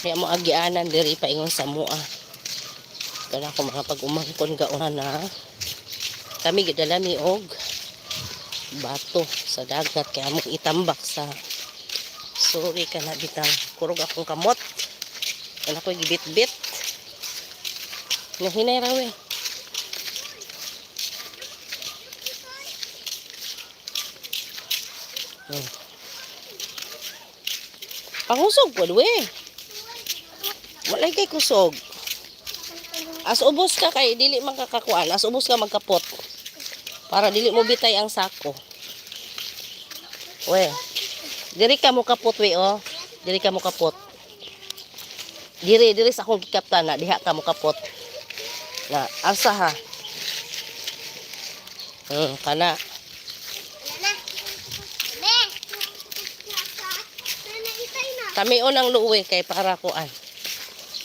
Kaya mo agianan diri paingon sa mua. Kana ko mga pag-umangkon gauna na. Kami gidala mi og bato sa dagat kaya mo itambak sa sorry ka na bitang kurog akong kamot kana ko gibit-bit nahinay raw eh Hmm. Pangusog ko, we. Walay kay kusog. As ubos ka kay dili man kakakuan, as ubos ka magkapot. Para dili mo bitay ang sako. We. Diri ka mo kapot we oh. Diri ka mo kapot. Diri diri sa akong gikaptan na diha ka mo kapot. Na asa ha. Hmm, kana. Kami unang luwi kay para kuan.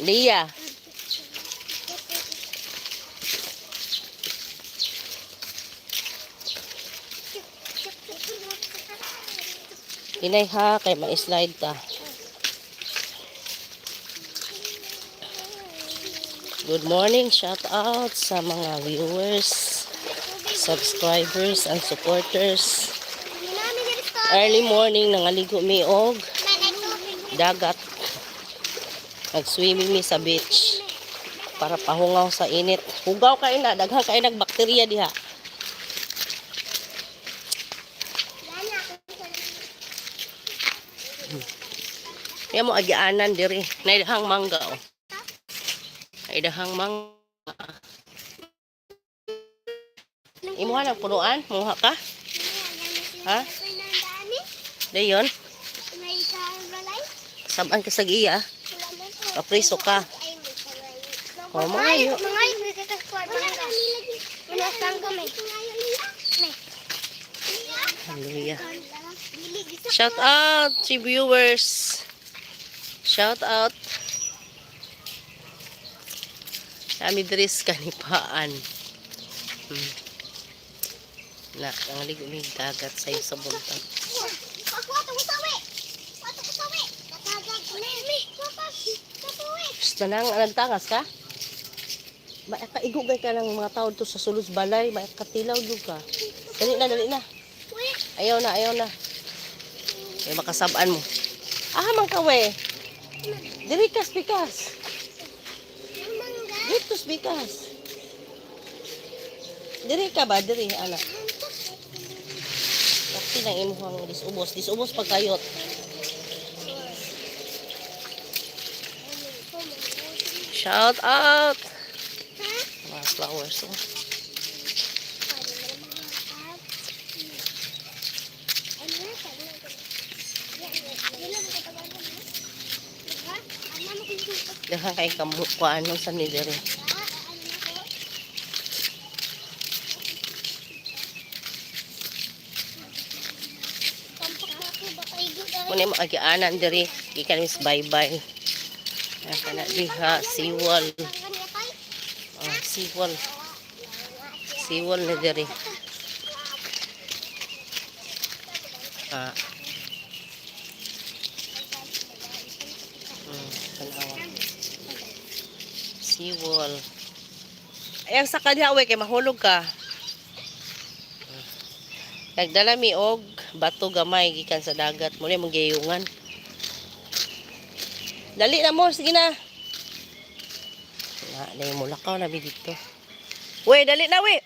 Lia. Inay ha kay ma-slide ta. Good morning, shout out sa mga viewers, subscribers, and supporters. Early morning, nangaligo mi og dagat. Nag-swimming mi sa beach para pahungaw sa init. Hugaw kay na, daghang kay nagbakterya diha. Kaya mo agianan diri. Naidahang mangga oh. Naidahang mangga. Imuha na punuan? Muha ka? Ha? Dayon? Saban ka sa giya? Kapriso ka. Oh, mga yun. Hallelujah. Shout out si viewers. Shout out. Kami dres kanipaan. Hmm. Na, nangaligo may dagat sa'yo sa buntag. Basta nang nagtangas ka? Maikaigugay ka ng mga tao to sa sulod balay. Maikatilaw yung ka. Dali na, dali na. Ayaw na, ayaw na. Ay, makasabaan mo. Ah, man ka we. Diri kas pikas. Dito pikas. Diri ka ba? Diri, anak. Kasi nang imuhang disubos. Disubos pagkayot. Shout out! Mga flowers. Oh. Dahan kay kamukuan nung sa nidere. Muna mo agianan diri. Gikan mis bye-bye. Ayan ka na diha. Siwal. Oh, siwal. Siwal na diri. Ah. Hmm, tanawa. Siwal. Ayan sa kanya, kay mahulog ka. Nagdala mi og bato gamay gikan sa dagat. Muna mong gayungan. Dali na mo, sige na. Na, na yung mulakaw na dito. We, dali na, we.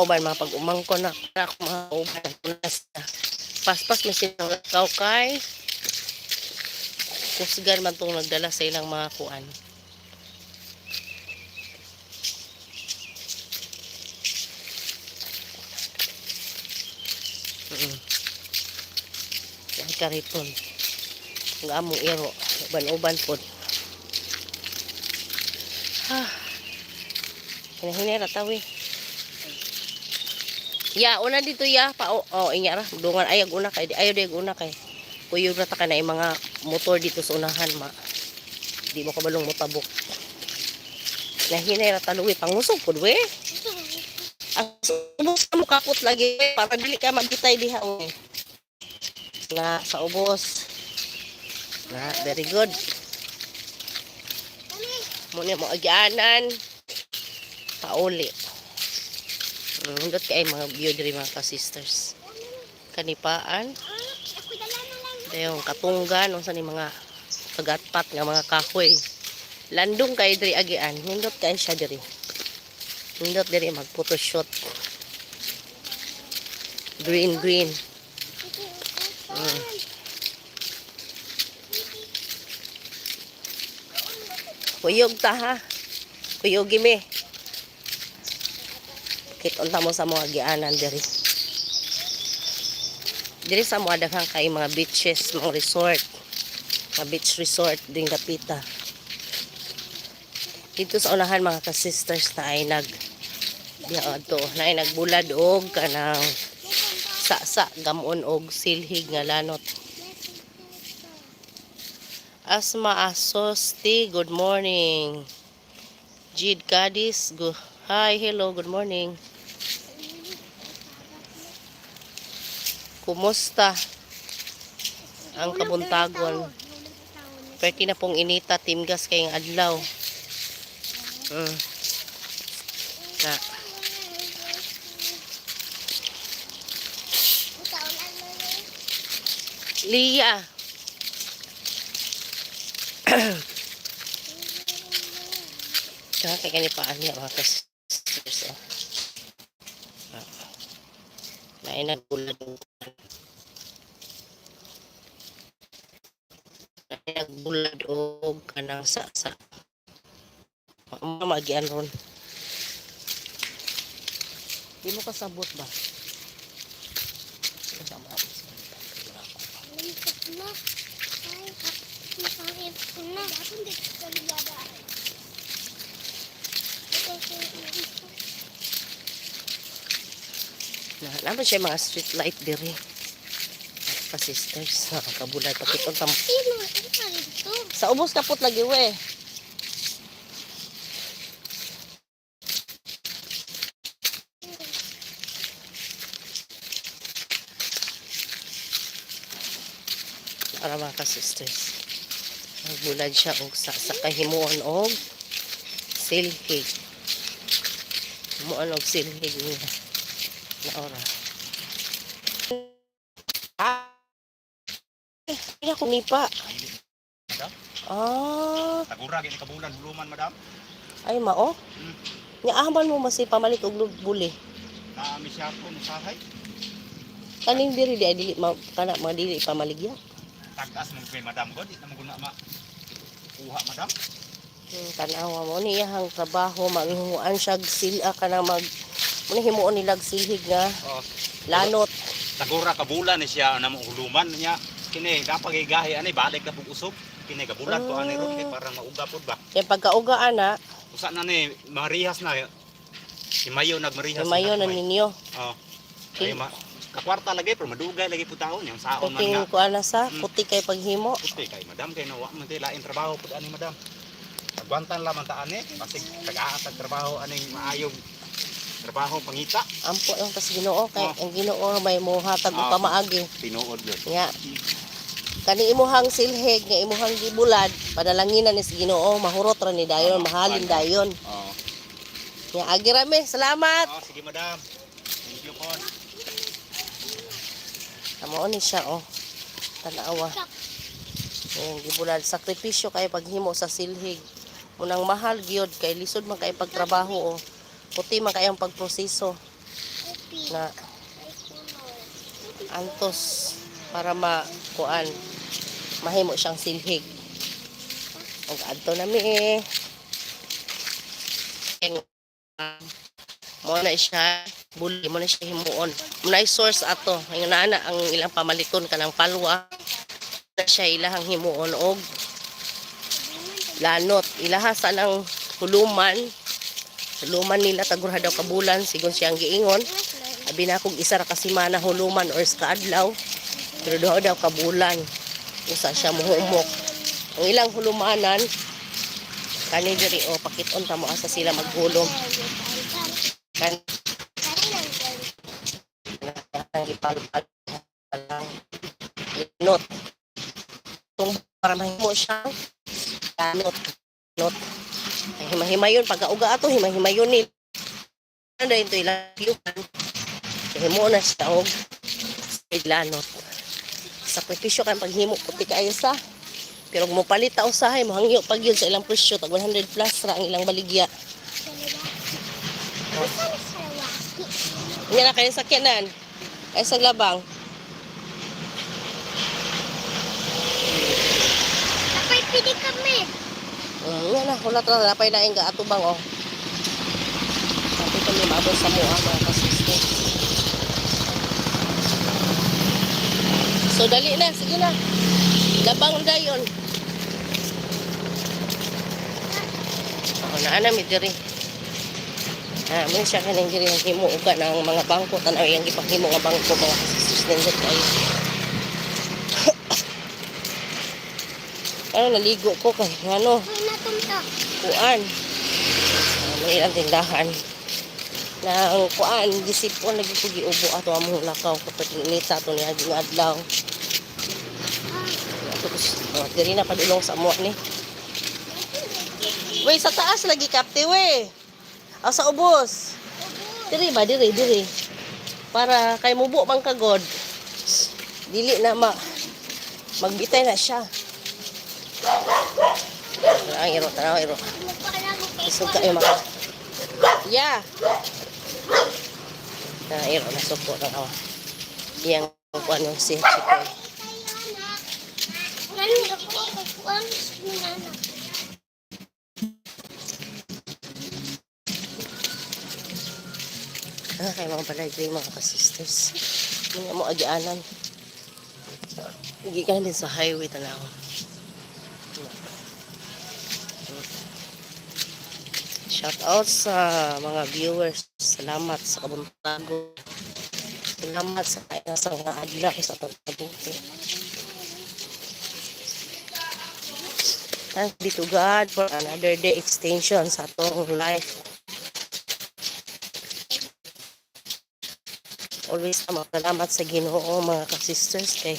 Ako mga pag-umangko na. Ako mga kauban, punas na. Paspas, may sinangakaw kay. Kusgan man itong nagdala sa ilang mga kuan. Yan kariton. Ang among iro. Uban-uban po. Ha. Hinahinay ratawi. Ya, una dito ya pa oh, oh inya dungan ayag una kay ayo dig una kay kuyog ra ta ka na yung mga motor dito sa unahan ma. Di mo kabalong mo tabok. Nahinay ra taluwi pangusog pud we. Ang ubos mo kapot lagi we, para dili ka magkitay diha oh. Na sa ubos. Na very good. Muna mo agyanan. Pauli. Mm, dot kay mga view diri mga ka-sisters. Kanipaan. Dayong katunggan unsa ni mga kagatpat nga mga kahoy. Landong kay diri agian. Nindot kay siya diri. Nindot diri mag photoshoot. Green green. Mm. Kuyog ta ha. Kuyog gimi. Kit unta mo sa mga gianan diri. Diri sa mga daghang kay mga beaches, mga resort. Mga beach resort ding dapita. Dito sa unahan mga ka-sisters na ay nag diha to na ay nagbulad og kanang sa-sa gamon og silhig nga lanot. Asma Asosti, good morning. Jid Cadiz, go. Hi, hello, good morning. Kumusta ang kabuntagon? Pwede na pong inita, timgas kayong adlaw. Mm. Na, Lia. Kaya kaya kanipaan niya mga kasisters. Oh. Ah. Nagbulad og kanang sa-sa. Mga magian ron. Di mo kasabot ba? Kasama ako sa na naman siya mga street light diri pa sisters nakakabulay pakitong tam sa ubos kapot lagi we para mga ka-sisters nagbulad siya og sa, sa kahimuon og silhig himuon og silhig niya. Na ora nipa Madam? ah Tagura gini kabulan huluman madam. ay mao Hmm. nga ahman mo masi pamalik og buli Naami siya po ng sahay. kaning diri di dili ma kana mga dili pamaligya Tagas mo kay madam god. Ito mo guna ma. Kuha madam. Hmm, tanawa mo ni iyahang trabaho mangihuan siya sila ka na mag muna himuon nila og silhig nga Oh. lanot Tagura kabulan ni siya namo huluman niya. Kini kapag igahi ani balik na pug usog. Kini kabulan ko ani ron kay parang mauga pod ba. kaya pagkauga ana Usa na ni marihas na. Si Mayo nagmarihas. mayo na ninyo Oh. Ay ma kakwarta lagi pero madugay lagi po taon yung saon man nga. ko ana sa Mm. puti kay paghimo Puti kay madam kay nawa man tay lain trabaho pud ani madam. Pagwantan lamang ta ani basig taga-atag trabaho aning maayog trabaho pangita ampo yung tas Ginoo kay Oh. ang Ginoo may muhatag og Ah. pamaagi tinuod gyud. nga kani imuhang silhig nga imuhang gibulad padalanginan ni Ginoo mahurot ra ni dayon Ah, mahalin dayon. Oh. nga agi rami salamat! Oh, sige madam. Thank you po. amo ni siya oh. Tanawa. Ayan, gibulad. Sakripisyo kay paghimo sa silhig. Unang mahal gyud kay lisod man kay pagtrabaho oh. Puti man kay ang pagproseso. Na. Antos para makuan. Mahimo siyang silhig. Ug adto na mi mo na siya buli mo na siya himuon. Mo na source ato. Ang nana ang ilang pamaliton kanang palwa. Na siya ilahang himuon og lanot. Ilaha sa nang huluman. Huluman nila tagurha daw kabulan sigon siyang giingon. Abi na kog isa ra ka semana huluman or sa adlaw. Pero daw kabulan. Usa siya muhumok. Ang ilang hulumanan kani diri o pakiton ta mo asa sila maghulom. Kan ang ipalpal lang. Inot. Kung para mahimo siya. Kanot. Not. Ay, himahimayon. Pagkauga ato, himahimayon ni. Ano ito ilang. Himo na siya og idlanot. Sakripisyo kan paghimo puti kaayo sa. Pero kung mopalit ta usahay mo hangyo pag yun sa ilang presyo tag 100 plus ra ang ilang baligya. Nga na kayo sakyanan. Ay sa labang. Tapay pili kami. Mm, nga na, kulat na napay na yung gaatubang oh. Ko may mabot sa mua mga So dali na, sige na. Labang na yun. Oh, naana mi diri. Ah, may siya kaning diri ang himo uga ng mga bangko tanaw yang gipaghimo nga bangko mga nindot kayo. ano naligo ko kay ano kuan. Uh, may ilang tindahan. Na ang kuan, lagi ko giubo ato among lakaw kapag init sa ato ni Adlaw. Oh, diri na padulong sa mo ni. Wey, sa taas lagi kapte we. Aw sa ubos. Diri ba diri diri. Para kay mubo bang kagod. Dili na ma magbitay na siya. Tanaw iro, tanaw iro. Isog kayo maka. Yeah. Na iro na suko na ako. Iyang kuan yung si Ganun ako kakuan sa minana. Ah, kay mga balay kay mga ka-sisters. Hindi mo agianan. Din sa highway tanaw. Shout out sa mga viewers. Salamat sa kabuntago. Salamat sa kaya sa mga adla sa pagkabuti. Thank be to God for another day extension sa atong life. always na salamat sa ginoo mga ka-sisters kay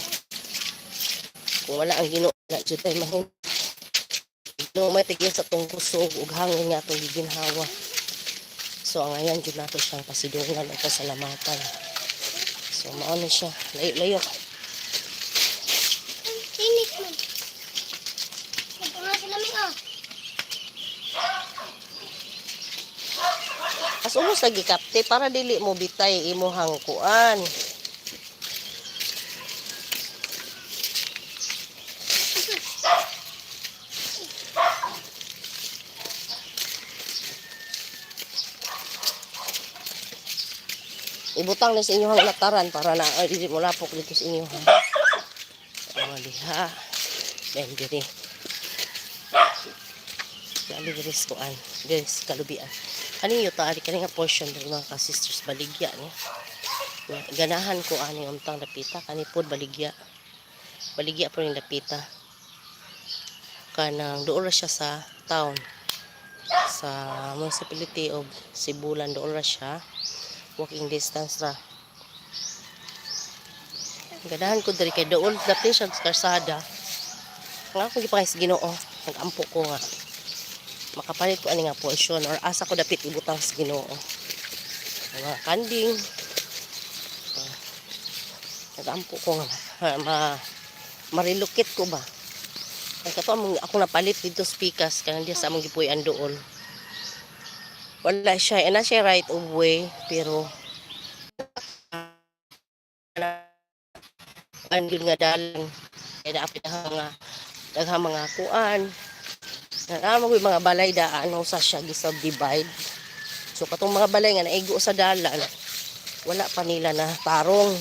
kung wala ang ginoo na dyan tayo mahin ginoo may tigil sa tong kusog ug hangin nga itong giginhawa. So ang ayan dyan nato siyang pasidungan o pasalamatan. So maano siya? Layo-layo Tinik man. Ito nga sila may ah. As umos lagi kapte para dili mo bitay imuhang kuan. Ibutang na sa inyong lataran para na ay dili mo lapok dito sa inyong oh diha ben diri. Dali diri sa kuan. Diri kalubian Ani yung taari ka nga portion ng mga ka-sisters baligya ni. Ganahan ko ani umtang lapita kani pod baligya. Baligya po yung lapita. Kanang doon ra siya sa town sa municipality of Sibulan doon ra siya. Walking distance ra. Ganahan ko diri kay doon dapit siya sa karsada. Nga akong gipangis Ginoo, nag-ampo ko nga makapalit ko ani nga portion or asa ko dapit ibutang sa Ginoo. Mga kanding. Uh, Nagampo ko nga ma marilukit ko ba. Ay kato among ako napalit dito speakers kanang diya sa among gipuy-an dool. Wala siya, ana siya right of way pero ang yun nga dalan kaya dapat nga daghang mga kuan Naraman ko mga balay daan sa siya gisubdivide. So katong mga balay nga naigo sa dalan, wala pa nila na tarong.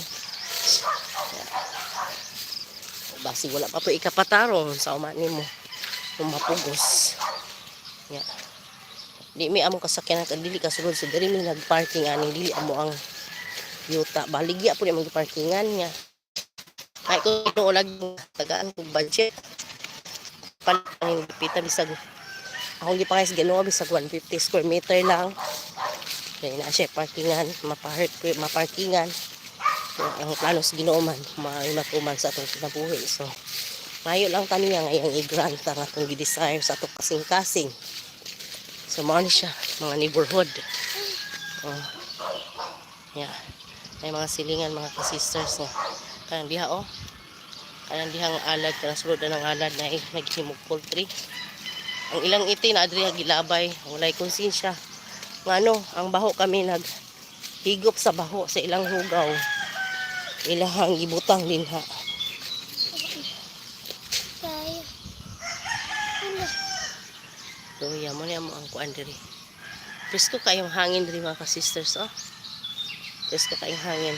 Basi wala pa to ikapatarong sa umani mo. Kung mapugos. Ya. Di mi among kasakyanan kag dili kasulod so diri mi nagparking ani dili amo ang yuta baligya po yung parkingan niya ay ko no lag tagaan budget pan ang pita bisag ako gi pa guys ginawa bisag 150 square meter lang. Kaya na siya parkingan mapahart maparkingan. So, ang plano sa Ginoo man matuman sa atong kinabuhi. So ngayo lang taniya ngayong i-grant ang atong gi-desire sa atong kasing-kasing. So mao ni siya mga neighborhood. Oh. yeah. May mga silingan mga ka-sisters nga. Kanang diha oh kanang diha nga alad kanang sulod na ng alad na eh, naghimog poultry ang ilang iti na adriya gilabay walay konsensya nga ano ang baho kami nag higop sa baho sa ilang hugaw ilahang gibutang dinha Tayo. Ano? Luya mo niya mo ang kuan diri. Presko kayong hangin diri mga ka-sisters, oh. Presko kayong hangin.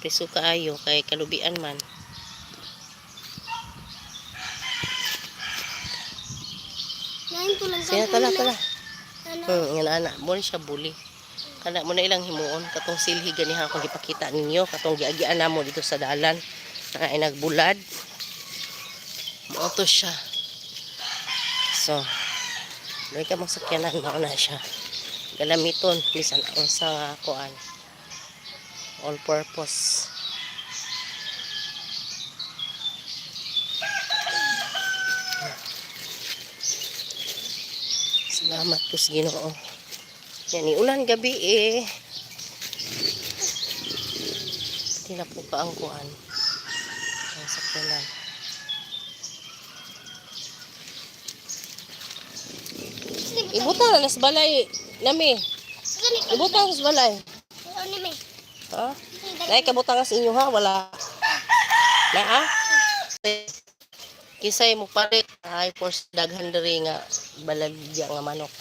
Presko kaayo kay kalubian man. Sina tala tala. Ano? Hmm, nga ana, mo siya buli. Kana mo na ilang himuon katong silhi ganiha akong gipakita ninyo katong giagian namo dito sa dalan na ay nagbulad. Mo to siya. So, Loy ka mong sakyanan mo na siya. Galamiton bisan ang sa kuan. All purpose. Salamat po sa Ginoo. Yan, ulan gabi eh. Pati na po ka ang kuhan. Ang sakyanan. Ibutang na nas balay. Nami, ibutang sa balay. Ha? Nay kabutang sa inyo ha, wala. Na ha? Kisay mo palit ay for daghan diri nga balagya nga manok.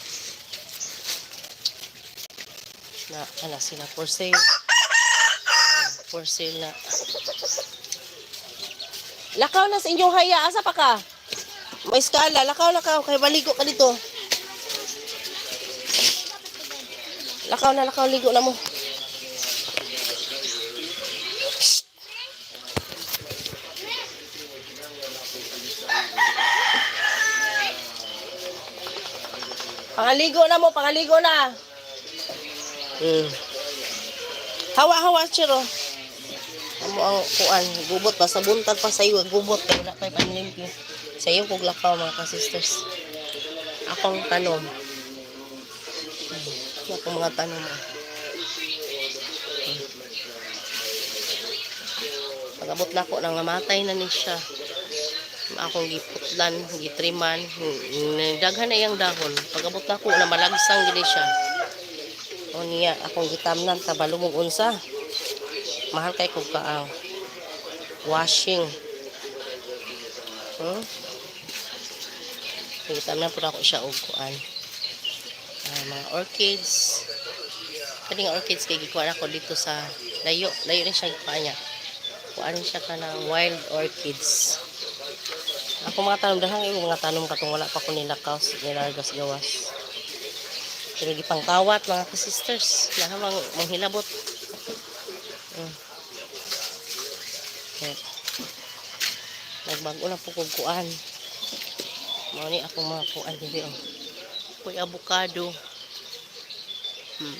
Na ana sila for sale. For sale na. Lakaw na sa inyong haya. Asa pa ka? May skala. Lakaw, lakaw. Kay baligo ka dito. Lakaw na, lakaw. Ligo na mo. Pangaligo na mo, pangaligo na. Hmm. Hawa-hawa, chiro. Amo ang kuan, gubot pa sa buntag pa sa iyo, gubot kay wala kay panlimpi. Sa iyo kog lakaw mga ka-sisters. Akong tanom. Hmm. Akong mga tanom. ah. Hmm. Pagabot na ko nang namatay na ni siya. Akong giputlan, gitriman, daghan na iyang dahon. Pagabot na ko na malagsang gini siya. O niya, akong gitamnan, tabalumog unsa. Mahal kay kog kaang washing. Hmm? Gitamnan po ako siya og kuan. Ah, mga orchids. Kani nga orchids kay gikuha ako dito sa layo. Layo rin siya gikuha niya. Kuan siya ka ng wild orchids. Ako mga tanom dahang yung mga tanom katong wala pa ko nilakaw, nilargas gawas. Pero gipang kawat mga ka-sisters, na mang manghilabot. Mm. Okay. Nagbago na po kong kuan. Mao ni akong mga kuan diri oh. Kuy avocado. Hmm.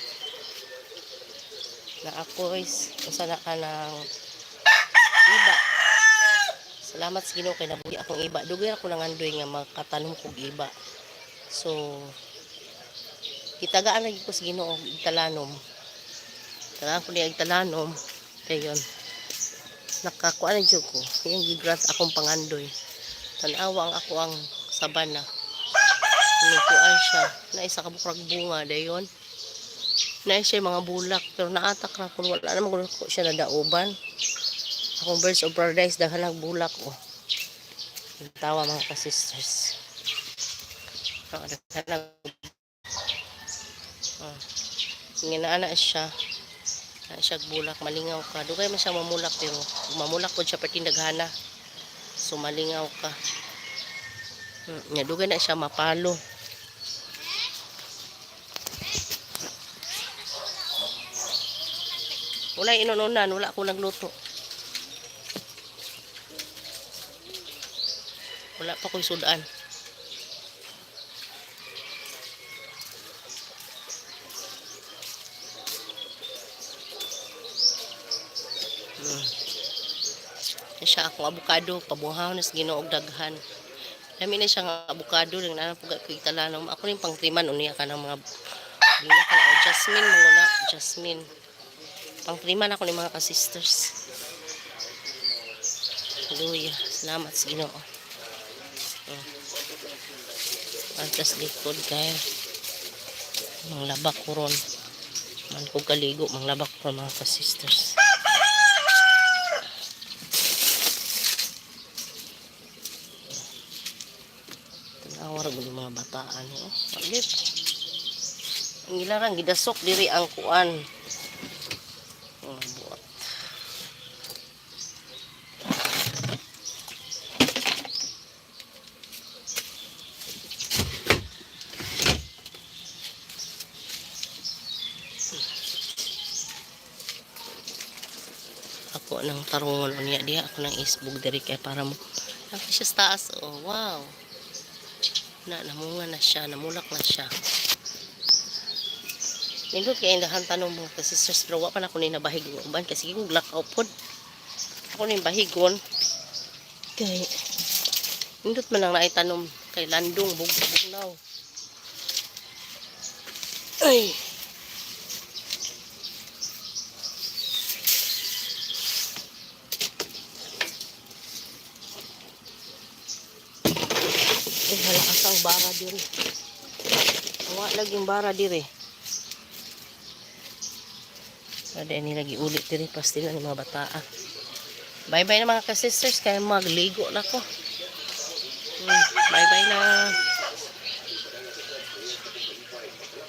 Na ako is usa na ka ng. Salamat sa Ginoo kay nabuhi akong iba. Dugay ako nang andoy nga makatanom kog iba. So kitagaan lagi ko sa Ginoo igtalanom. Tagaan ko niya igtalanom. Dayon. Nakakuan na jud ko. Yung gigrant akong pangandoy. Tanawa ang ako ang sabana. Nikuan siya. Na isa ka bukrag bunga dayon. Na siya mga bulak pero naatak na kun wala naman ko siya na dauban akong birds of paradise dahil nagbulak oh. Tawa mga ka-sisters. Oh, daghan Oh. Ginana siya. Na siya bulak, malingaw ka. Dugay man siya mamulak pero mamulak po siya pati daghana. So malingaw ka. Hmm, nya dugay na siya mapalo. Wala inununan, wala ako nagluto. Wala pa ko'y sudaan. Hmm. Siya akong abukado, pabuhaw na sa ginoog daghan. Dami na siyang abukado, nang nanapugat ko italanong. Ako rin pang triman, uniya ka ng mga Bila ka na, oh, Jasmine, muna, Jasmine. Pang triman ako ni mga ka-sisters. Hallelujah. Salamat sa ginoo. Oh. Antas likod kayo. Manglabak ko ron. Man ko kaligo, manglabak ko mga ka-sisters. Tanawar ko mga bataan. Agit. Ang ilarang gidasok diri ang kuan. Oh, buot. Ako ng tarungon unya diha ako ng isbog diri kay para mo. Ang siya sa taas. Oh, wow. Na namunga na siya, namulak na siya. Nindot kay indahan tanong mo kasi sisters pero wa pa na ko ni nabahig uban kasi yung blackout pod. Ako ni bahigon. Kay nindot man lang na tanom kay landong bugnaw. Ay. Eh, halakas ang bara diri. Wa lagi bara diri. Ada ini lagi ulit diri pasti na ni mga bataa. Bye bye na mga ka-sisters kaya magligo na ko. Hmm, bye bye na.